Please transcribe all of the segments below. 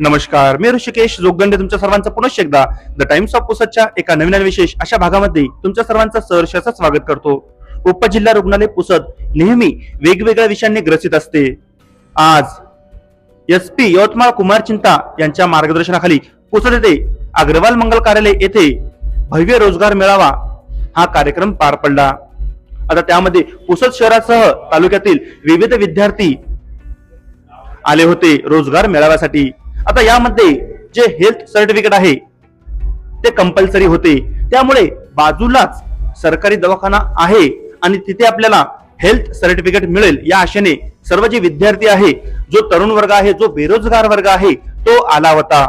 नमस्कार मी ऋषिकेश जोगदंडे तुमच्या सर्वांचं पुनश्च एकदा द टाइम्स ऑफ पुसदच्या एका नवीन विशेष अशा भागामध्ये तुमच्या सर्वांचं सहर्ष स्वागत करतो. उपजिल्हा रुग्णालय पुसद नेहमी वेगवेगळ्या विषयांनी ग्रसित असते. आज एस पी यवतमाळ कुमार चिंता यांच्या मार्गदर्शनाखाली पुसद येथे अग्रवाल मंगल कार्यालय येथे भव्य रोजगार मेळावा हा कार्यक्रम पार पडला. आता त्यामध्ये पुसद शहरासह तालुक्यातील विविध विद्यार्थी आले होते रोजगार मेळाव्यासाठी. आता यामध्ये जे हेल्थ सर्टिफिकेट आहे ते कंपल्सरी होते. त्यामुळे बाजूलाच सरकारी दवाखाना आहे आणि तिथे आपल्याला हेल्थ सर्टिफिकेट मिळेल. या आशेने सर्व जे विद्यार्थी आहे जो तरुण वर्ग आहे जो बेरोजगार वर्ग आहे तो आला होता.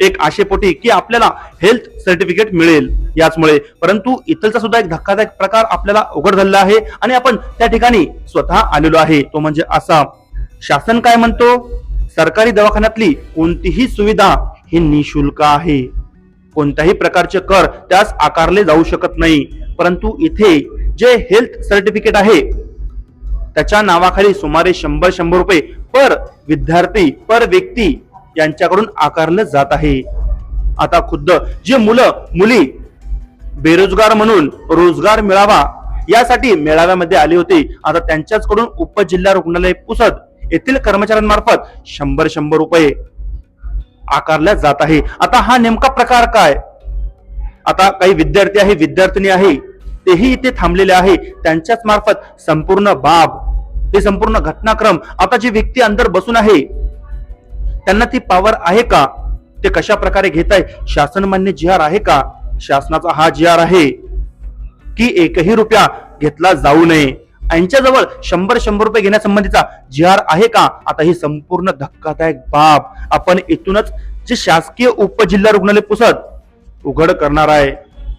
एक आशेपोटी की आपल्याला हेल्थ सर्टिफिकेट मिळेल याचमुळे. परंतु इथलचा सुद्धा एक धक्कादायक प्रकार आपल्याला उघड झालेला आहे आणि आपण त्या ठिकाणी स्वतः आलेलो आहे. तो म्हणजे असा शासन काय म्हणतो? सरकारी दवाखान्यातली कोणतीही सुविधा ही निशुल्क आहे. कोणत्याही प्रकारचे कर त्यास आकारले जाऊ शकत नाही. परंतु इथे जे हेल्थ सर्टिफिकेट आहे त्याच्या नावाखाली सुमारे शंभर शंभर रुपये पर विद्यार्थी पर व्यक्ती यांच्याकडून आकारलं जात आहे. आता खुद्द जे मुलं मुली बेरोजगार म्हणून रोजगार मिळावा यासाठी मेळाव्यामध्ये आले होते. आता त्यांच्याचकडून उपजिल्हा रुग्णालय पुसद येथील कर्मचाऱ्यांमार्फत शंभर शंभर रुपये आकारल्या जात आहे. आता हा नेमका प्रकार काय? आता काही विद्यार्थी आहे विद्यार्थिनी आहे तेही इथे थांबलेले आहे. त्यांच्याच मार्फत संपूर्ण बाब हे संपूर्ण घटनाक्रम आता जी व्यक्ती अंदर बसून आहे त्यांना ती पावर आहे का? ते कशा प्रकारे घेत आहे शासन मान्य जी आर आहे का? शासनाचा हा जी आर आहे की एकही रुपया घेतला जाऊ नये. यांच्याजवळ शंभर शंभर रुपये घेण्यासंबंधीचा जी आर आहे का? आता ही संपूर्ण धक्कादायक बाब आपण इथूनच जे शासकीय उपजिल्हा रुग्णालय पुसद उघड करणार आहे.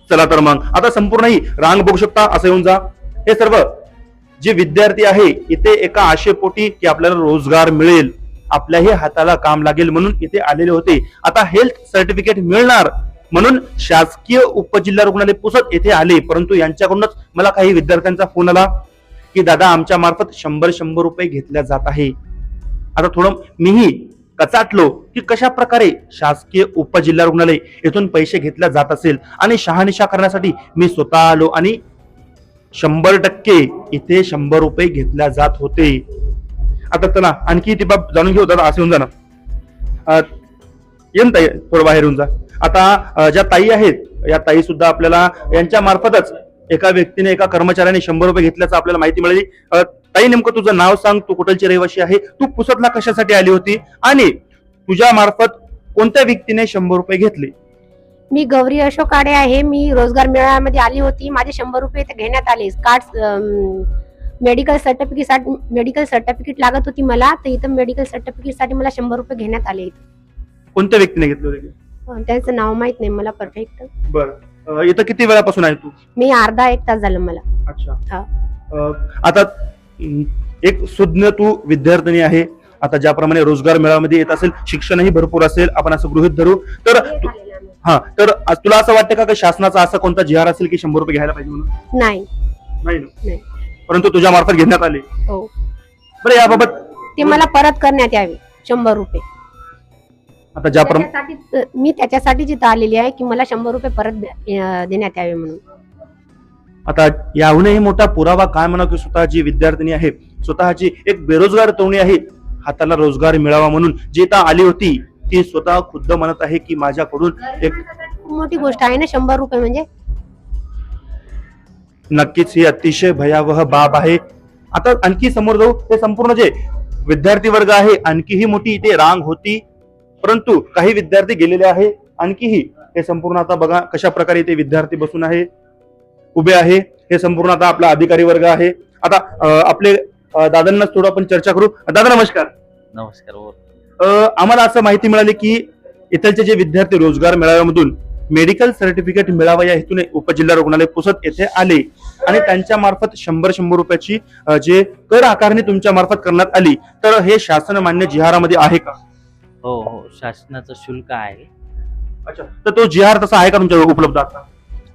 चला तर मग. आता संपूर्ण ही रांग बघू शकता. असं येऊन जा. हे सर्व जे विद्यार्थी आहे इथे एका आशेपोटी की आपल्याला रोजगार मिळेल. आपल्याही हाताला काम लागेल म्हणून इथे आलेले होते. आता हेल्थ सर्टिफिकेट मिळणार म्हणून शासकीय उपजिल्हा रुग्णालय पुसत येथे आले. परंतु यांच्याकडूनच मला काही विद्यार्थ्यांचा फोन आला. की दादा आमच्या मार्फत शंभर शंभर रुपये घेतल्या जात आहे. आता थोडं मीही कचाटलो की कशा प्रकारे शासकीय उपजिल्हा रुग्णालय येथून पैसे घेतल्या जात असेल आणि शहानिशा करण्यासाठी मी स्वतः आलो आणि शंभर टक्के इथे शंभर रुपये घेतल्या जात होते. आता चला आणखी ती बाब जाणून घेऊ दादा असे येऊन जा ना येऊन ताई थोडं बाहेर येऊन जा. आता ज्या ताई आहेत या ताई सुद्धा आपल्याला यांच्या मार्फतच एका व्यक्तीने एका कर्मचाऱ्याने शंभर रुपये घेतल्याचं आपल्याला माहिती मिळाली. ताई नेमकं तुझं नाव सांग तू कुठलची रहिवासी आहे? तू पुसतला कशासाठी आली होती? आणि तुझ्या मार्फत कोणत्या व्यक्तीने शंभर रुपये घेतले? मी गौरी अशोक आडे आहे. मी रोजगार मेळाव्यामध्ये आली होती. माझे शंभर रुपये इथे घेण्यात आले. Card medical certificate medical certificate लागत होती मला. तर इथं मेडिकल सर्टिफिकेटसाठी मला शंभर रुपये घेण्यात आले. कोणत्या व्यक्तीने घेतले होते? त्यांचं नाव माहीत नाही. मला परफेक्ट बरं. इथं किती वेळापासून आहे तू? मी अर्धा एक तास झालं मला. अच्छा. हा. अ, आता एक सुज्ञ तू विद्यार्थिनी आहे. आता ज्याप्रमाणे रोजगार मेळाव्यामध्ये येत असेल शिक्षणही भरपूर असेल आपण असं गृहित धरू. तर तू- हा तर आज तुला असं वाटतं का की शासनाचा असा कोणता जी आर असेल की शंभर रुपये घ्यायला पाहिजे म्हणून? नाही. नाही ना? नाही. परंतु तुझ्या मार्फत घेण्यात आले. हो. बरं याबाबत ते मला परत करण्यात यावे शंभर रुपये. आता ज्याप्रमाणे त्याच्यासाठी मी त्याच्यासाठी जिथं आलेली आहे की मला शंभर रुपये परत अं, देण्यात यावे म्हणून. आता याहूनही मोठा पुरावा काय म्हणा की स्वतः जी विद्यार्थिनी आहे स्वतःची एक बेरोजगार तरुणी आहे हाताला रोजगार मिळावा म्हणून जी इथं आली होती ती स्वतः खुद्द म्हणत आहे की माझ्याकडून एक खूप मोठी गोष्ट आहे ना शंभर रुपये म्हणजे? नक्कीच ही अतिशय भयावह बाब आहे. आता आणखी समोर जाऊ हे संपूर्ण जे विद्यार्थी वर्ग आहे आणखीही मोठी इथे रांग होती. परंतु काही विद्यार्थी गेलेले आहे. आणखीही हे संपूर्ण आता बघा कशा प्रकारे इथे विद्यार्थी बसून आहे. उभे आहे. हे संपूर्ण आता आपला अधिकारी वर्ग आहे. आता आपले दादांनाच थोडं आपण चर्चा करू. दादा नमस्कार. नमस्कार आम्हाला असं माहिती मिळाली की इथलचे जे विद्यार्थी रोजगार मेळाव्यामधून मेडिकल सर्टिफिकेट मिळावं या हेतूने उपजिल्हा रुग्णालय पुसद येथे आले आणि त्यांच्या मार्फत शंभर शंभर रुपयाची जे कर आकारणी तुमच्या मार्फत करण्यात आली तर हे शासन मान्य जिहारामध्ये आहे का? हो हो. शासनाचं शुल्क आहे. अच्छा. तर तो जिहार तसा आहे का तुमच्या उपलब्ध आता?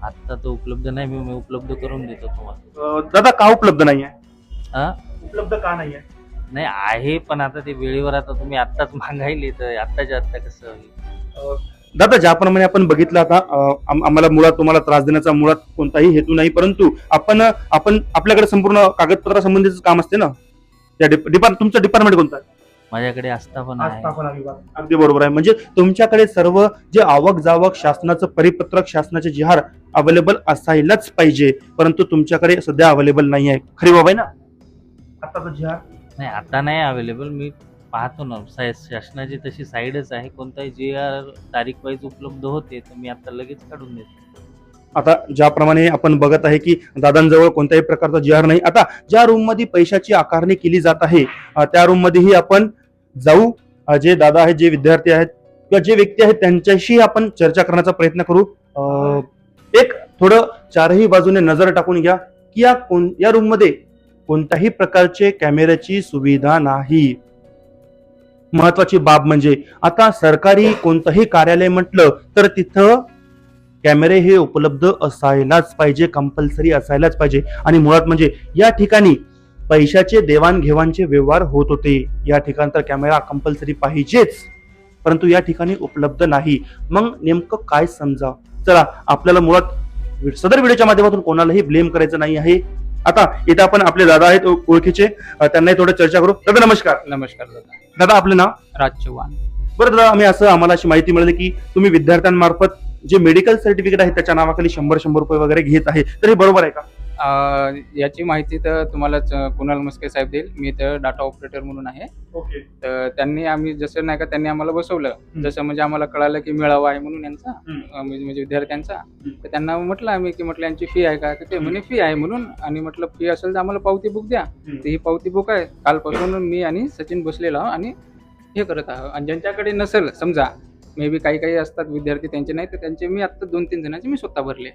आता तो उपलब्ध नाही मी मी उपलब्ध करून देतो तुम्हाला. अं, दादा का उपलब्ध नाही आहे हा उपलब्ध का नाही आहे नाही आहे पण आता ते वेळेवर आता तुम्ही आत्ताच मागायले तर आत्ताच्या आत्ता कसं होईल? दादा ज्याप्रमाणे आपण बघितलं आता अं, आम- आम्हाला मुळात तुम्हाला त्रास देण्याचा मुळात कोणताही हेतू नाही परंतु आपण आपण आपल्याकडे संपूर्ण कागदपत्रा संबंधीच काम असते ना? त्या डिपार्ट तुमचं डिपार्टमेंट कोणतं आहे? माझ्याकडे आस्थापन आहे. आस्थापना विभाग. अगदी बरोबर आहे. म्हणजे तुमच्याकडे सर्व जे आवक जावक शासनाचं परिपत्रक शासनाचे जिहार अवेलेबल असायलाच पाहिजे. परंतु तुमच्याकडे सध्या अवेलेबल नाही आहे. खरी बाबा आहे ना? आताचं जिहार? नाही आता नाही अवेलेबल मी पाहतो ना. शासनाची तशी साईडच आहे. कोणताही जे आर तारीख वाईज उपलब्ध होते तर मी आता लगेच काढून देतो. आता ज्याप्रमाणे आपण बघत आहे की दादांजवळ कोणत्याही प्रकारचा जिहार नाही. आता ज्या रूममध्ये पैशाची आकारणी केली जात आहे अं, त्या रूम मध्येही आपण जाऊ. जे दादा आहेत जे विद्यार्थी आहेत किंवा जे व्यक्ती आहेत त्यांच्याशी आपण चर्चा करण्याचा प्रयत्न करू. एक थोडं चारही बाजूने नजर टाकून घ्या की या कोण या रूममध्ये कोणत्याही प्रकारचे कॅमेऱ्याची सुविधा नाही. महत्वाची बाब म्हणजे आता सरकारी कोणतंही कार्यालय म्हटलं तर तिथं कॅमेरे हे उपलब्ध असायलाच पाहिजे कंपल्सरी असायलाच पाहिजे. आणि मुळात म्हणजे या ठिकाणी पैशाचे देवाणघेवाणचे व्यवहार होत होते. या ठिकाणी तर कॅमेरा कंपल्सरी पाहिजेच. परंतु या ठिकाणी उपलब्ध नाही. मग नेमकं काय समजा? चला आपल्याला मुळात सदर व्हिडिओच्या माध्यमातून कोणालाही ब्लेम करायचं नाही आहे. आता इथं आपण आपले दादा आहेत ओळखीचे. त्यांनाही थोडं चर्चा करू. दादा नमस्कार. नमस्कार दादा. दादा आपलं नाव? राज चव्हाण. बरं दादा आम्ही असं आम्हाला अशी माहिती मिळाली की तुम्ही विद्यार्थ्यांमार्फत जे मेडिकल सर्टिफिकेट आहे त्याच्या नावाखाली शंभर शंभर रुपये वगैरे घेत आहे. तर हे बरोबर आहे का? याची माहिती तर तुम्हालाच अं, कुणाल मस्के साहेब देईल. मी तर डाटा ऑपरेटर म्हणून आहे. ओके. तर त्यांनी आम्ही जसं नाही का त्यांनी आम्हाला बसवलं. जसं म्हणजे आम्हाला कळालं की मेळावा आहे म्हणून यांचा म्हणजे म्हणजे विद्यार्थ्यांचा. तर त्यांना म्हटलं आम्ही की म्हटलं यांची फी आहे का? तर ते म्हणे फी आहे म्हणून. आणि म्हटलं फी असेल तर आम्हाला पावती बुक द्या. तर ही पावती बुक आहे. कालपासून मी आणि सचिन बसलेलो आहो आणि हे करत आहोत. आणि ज्यांच्याकडे नसेल समजा मे बी काही काही असतात विद्यार्थी त्यांचे नाही तर त्यांचे मी आत्ता दोन तीन जणांचे मी स्वतः भरले.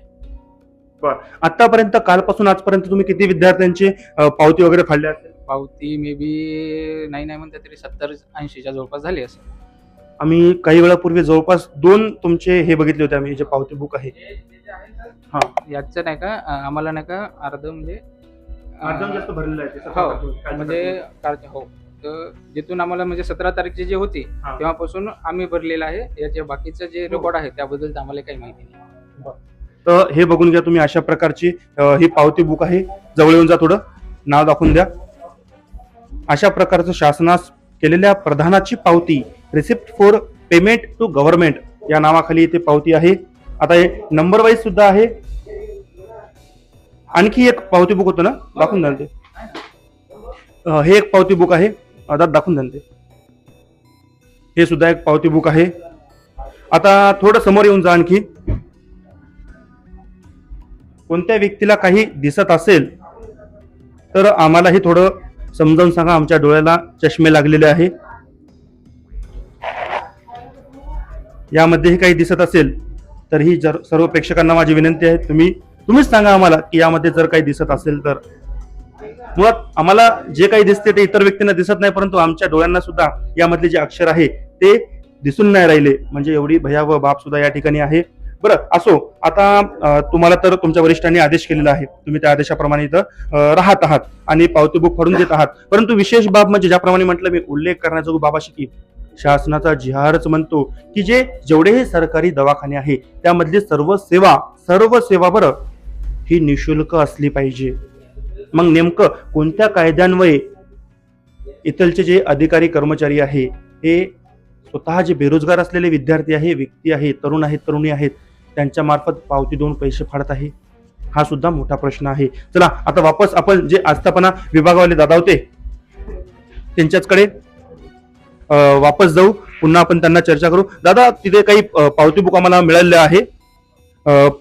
आतापर्यंत कालपासून आजपर्यंत तुम्ही किती विद्यार्थ्यांची पावती वगैरे फाडली असेल? पावती मे बी नाही नाही म्हणता तरी सत्तर ऐंशीच्या जवळपास झाली असेल. आम्ही काही वेळापूर्वी जवळपास दोन तुमचे हे बघितले होते आम्ही जे पावती बुक आहे. हा. याचं नाही का आम्हाला नाही का अर्ध म्हणजे अं, भरलेलं हो म्हणजे हो. तर जिथून आम्हाला म्हणजे सतरा तारीखची जी होती हा. तेव्हापासून आम्ही भरलेलं आहे. याच्या बाकीचं जे रेकॉर्ड आहे त्याबद्दल आम्हाला काही माहिती नाही. तर हे बघून घ्या तुम्ही अशा प्रकारची ही पावती बुक आहे. जवळ येऊन जा थोडं. नाव दाखवून द्या. अशा प्रकारचं शासनास केलेल्या प्रधानाची पावती receipt for payment to government या नावाखाली इथे पावती आहे. आता हे नंबर वाईज सुद्धा आहे. आणखी एक पावती बुक होतं ना? दाखवून द्या ते. हे एक पावती बुक आहे. आता दाखवून द्या ते. हे सुद्धा एक पावती बुक आहे. आता थोडं समोर येऊन जा आणखी. कोणत्या व्यक्तीला काही दिसत असेल तर आम्हालाही थोडं समजावून सांगा. आमच्या डोळ्याला चष्मे लागलेले आहे. यामध्येही काही दिसत असेल तर ही जर सर्व प्रेक्षकांना माझी विनंती आहे तुम्ही तुम्हीच सांगा आम्हाला की यामध्ये जर काही दिसत असेल तर. मुळात आम्हाला जे काही दिसते ते इतर व्यक्तींना दिसत नाही परंतु आमच्या डोळ्यांना सुद्धा यामधले जे अक्षर आहे ते दिसून नाही राहिले. म्हणजे एवढी भयावह बाब सुद्धा या ठिकाणी आहे. बरं असो आता तुम्हाला तर तुमच्या वरिष्ठांनी आदेश केलेला आहे. तुम्ही त्या आदेशाप्रमाणे इथं राहत आहात आणि पावती बुक फाडून देत आहात. परंतु विशेष बाब म्हणजे ज्याप्रमाणे म्हटलं मी उल्लेख करण्याचा बाब अशी की शासनाचा जिहारच म्हणतो की जे जेवढेही सरकारी दवाखाने आहे त्यामधली सर्व सेवा सर्व सेवा बरं ही निशुल्क असली पाहिजे. मग नेमकं कोणत्या कायद्यान्वये इथलचे जे अधिकारी कर्मचारी आहे हे स्वतः जे बेरोजगार असलेले विद्यार्थी आहे व्यक्ती आहे तरुण आहेत तरुणी आहेत त्यांच्या मार्फत पावती देऊन पैसे फाडत आहे. हा सुद्धा मोठा प्रश्न आहे. चला आता वापस आपण जे आस्थापना विभागावाले दादा होते त्यांच्याचकडे वापस जाऊ. पुन्हा आपण त्यांना चर्चा करू. दादा तिथे काही पावती बुक आम्हाला मिळालेले आहे.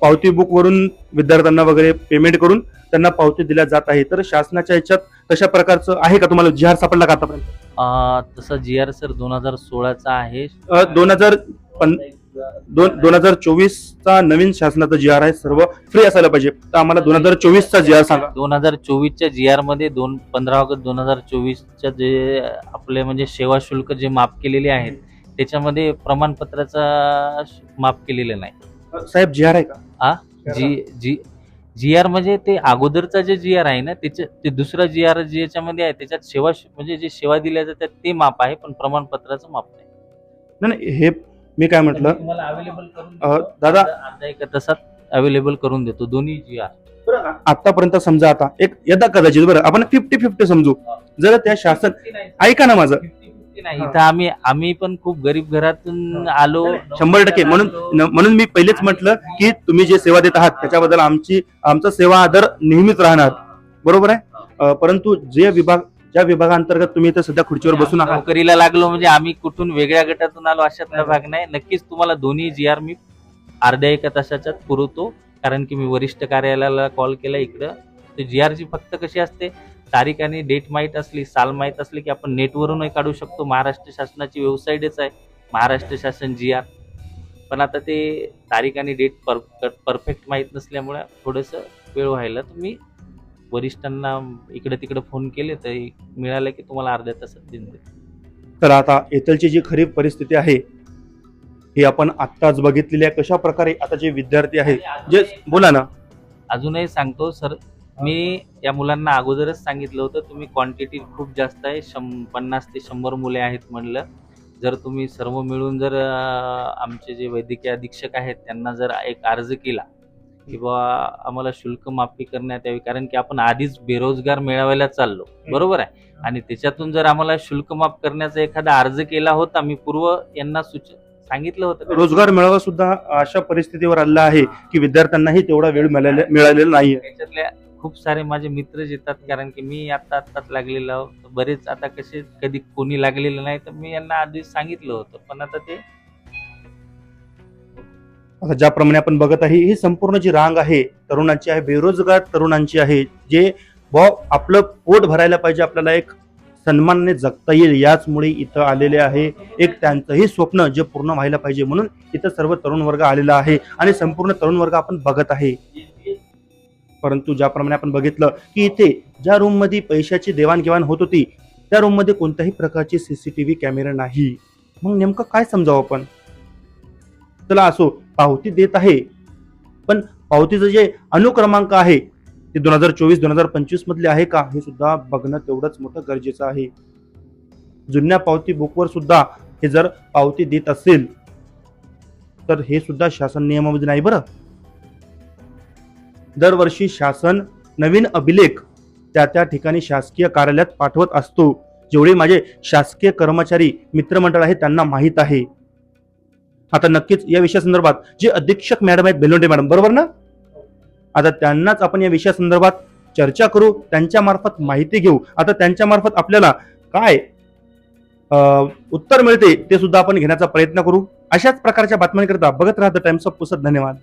पावती बुक वरून विद्यार्थ्यांना वगैरे पेमेंट करून त्यांना पावती दिल्या जात आहे. तर शासनाच्या याच्यात तशा प्रकारचं आहे का तुम्हाला? जिहार सापडला का आतापर्यंत? तसा जी आर सर दोन हजार सोळाचा आहे. दोन हजार दोन दोन हजार चोवीसचा नवीन शासनाचा जी आर आहे सर्व फ्री असायला पाहिजे. तर आम्हाला दोन हजार चोवीसचा जी आर सांगा. दोन हजार चोवीसच्या जी आरमध्ये दोन पंधरा ऑगस्ट दोन हजार चोवीसच्या जे आपले म्हणजे सेवा शुल्क जे माफ केलेले आहेत त्याच्यामध्ये प्रमाणपत्राचा माफ केलेलं नाही. साहेब जी आर आहे का? आ? जी जी जी आर म्हणजे ते अगोदरचा जे जी आर आहे ना त्याच्या ते दुसरा जी आर जे याच्यामध्ये आहे त्याच्यात सेवा म्हणजे जे सेवा दिल्या जातात ते माप आहे पण प्रमाणपत्राचं माप नाही हे मी काय म्हटलं? मी तुम्हाला अवेलेबल करून अ, देतो. दादा- अर्धा- अर्धा एका तासात अवेलेबल करून देतो. दोन्ही जी बरं, आतापर्यंत समजा आता एक यदा कदाचित बरं आपण फिफ्टी फिफ्टी समजू जर त्या शासन ऐका ना माझं. नाही. इथं आम्ही आम्ही पण खूप गरीब घरातून आलो. शंभर टक्के. म्हणून न- म्हणून मी पहिलेच म्हटलं की तुम्ही जे सेवा देत आहात त्याच्याबद्दल आमची आमचा सेवा आदर नेहमीच राहणार. बरोबर आहे? अं, परंतु जे विभाग ज्या विभागांतर्गत तुम्ही इथं सध्या खुर्चीवर बसून आहात. नोकरीला लागलो म्हणजे आम्ही कुठून वेगळ्या गटातून आलो अशातला भाग नाही. नक्कीच तुम्हाला दोन्ही जी आर मी अर्ध्या एका तासाच्यात पुरवतो. कारण की मी वरिष्ठ कार्यालयाला कॉल केला इकडं. तर जी आरची फक्त कशी असते? तारीख आणि डेट माहीत असली साल माहीत असली की आपण नेटवरूनही काढू शकतो. महाराष्ट्र शासनाची वेबसाईटच आहे. महाराष्ट्र शासन जी आर. पण आता ते तारीख आणि डेट पर परफेक्ट माहीत नसल्यामुळे थोडंसं वेळ व्हायला तुम्ही वरिष्ठांना इकडे तिकडे फोन केले तर मिळालं की तुम्हाला अर्ध्या तासात देऊन देतो. तर आता येथलची जी खरी परिस्थिती आहे ही आपण आत्ताच बघितलेली आहे. कशा प्रकारे आता जे विद्यार्थी आहे जे बोला ना. अजूनही सांगतो सर मी या मुलांना अगोदरच सांगितलं होतं तुम्ही क्वांटिटी खूप जास्त आहे शं पन्नास ते शंभर मुले आहेत म्हणलं जर तुम्ही सर्व मिळून जर आमचे जे वैद्यकीय अधीक्षक आहेत त्यांना जर एक अर्ज केला की बा आम्हाला शुल्क माफी करण्यात यावी कारण की आपण आधीच बेरोजगार मेळाव्याला चाललो. बरोबर आहे? आणि त्याच्यातून जर आम्हाला शुल्क माफ करण्याचा एखादा अर्ज केला होता मी पूर्व यांना सूच सांगितलं होतं रोजगार मेळावा सुद्धा अशा परिस्थितीवर आलेला आहे की विद्यार्थ्यांनाही तेवढा वेळ मिळाले मिळालेला नाहीये त्याच्यातल्या खूप सारे माझे मित्रच येतात कारण की मी आता आत्ताच लागलेलो बरेच आता कसे कधी कोणी लागलेलं नाही तर मी यांना आधीच सांगितलं होतं. पण आता ते आता ज्याप्रमाणे आपण बघत आहे ही संपूर्ण जी रांग आहे तरुणांची आहे बेरोजगार तरुणांची आहे जे व आपलं पोट भरायला पाहिजे आपल्याला एक सन्मानने जगता येईल याचमुळे इथं आलेले आहे. एक त्यांचंही स्वप्न जे पूर्ण व्हायला पाहिजे म्हणून इथं सर्व तरुण वर्ग आलेला आहे आणि संपूर्ण तरुण वर्ग आपण बघत आहे. परंतु ज्याप्रमाणे आपण बघितलं की इथे ज्या रूममध्ये पैशाची देवाणघेवाण होत होती त्या रूममध्ये कोणत्याही प्रकारची सीसीटीव्ही कॅमेरा नाही. मग नेमकं काय समजावं आपण? चला असो पावती देत आहे. पण पावतीचं जे अनुक्रमांक आहे ते दोन हजार चोवीस दोन हजार पंचवीस मधले आहे का? हे सुद्धा बघणं तेवढंच मोठं गरजेचं आहे. जुन्या पावती बुकवर सुद्धा हे जर पावती देत असेल तर हे सुद्धा शासन नियमामध्ये नाही बरं? दरवर्षी शासन नवीन अभिलेख त्या त्या ठिकाणी शासकीय कार्यालयात पाठवत असतो. जेवढे माझे शासकीय कर्मचारी मित्रमंडळ आहे त्यांना माहीत आहे. आता नक्कीच या विषयासंदर्भात जे अधीक्षक मॅडम आहेत बेलोंडे मॅडम बरोबर ना? आता त्यांनाच आपण या विषयासंदर्भात चर्चा करू त्यांच्या मार्फत माहिती घेऊ. आता त्यांच्या मार्फत आपल्याला काय उत्तर मिळते ते सुद्धा आपण घेण्याचा प्रयत्न करू. अशाच प्रकारच्या बातम्यांकरिता बघत राहा द टाइम्स ऑफ पुसत धन्यवाद.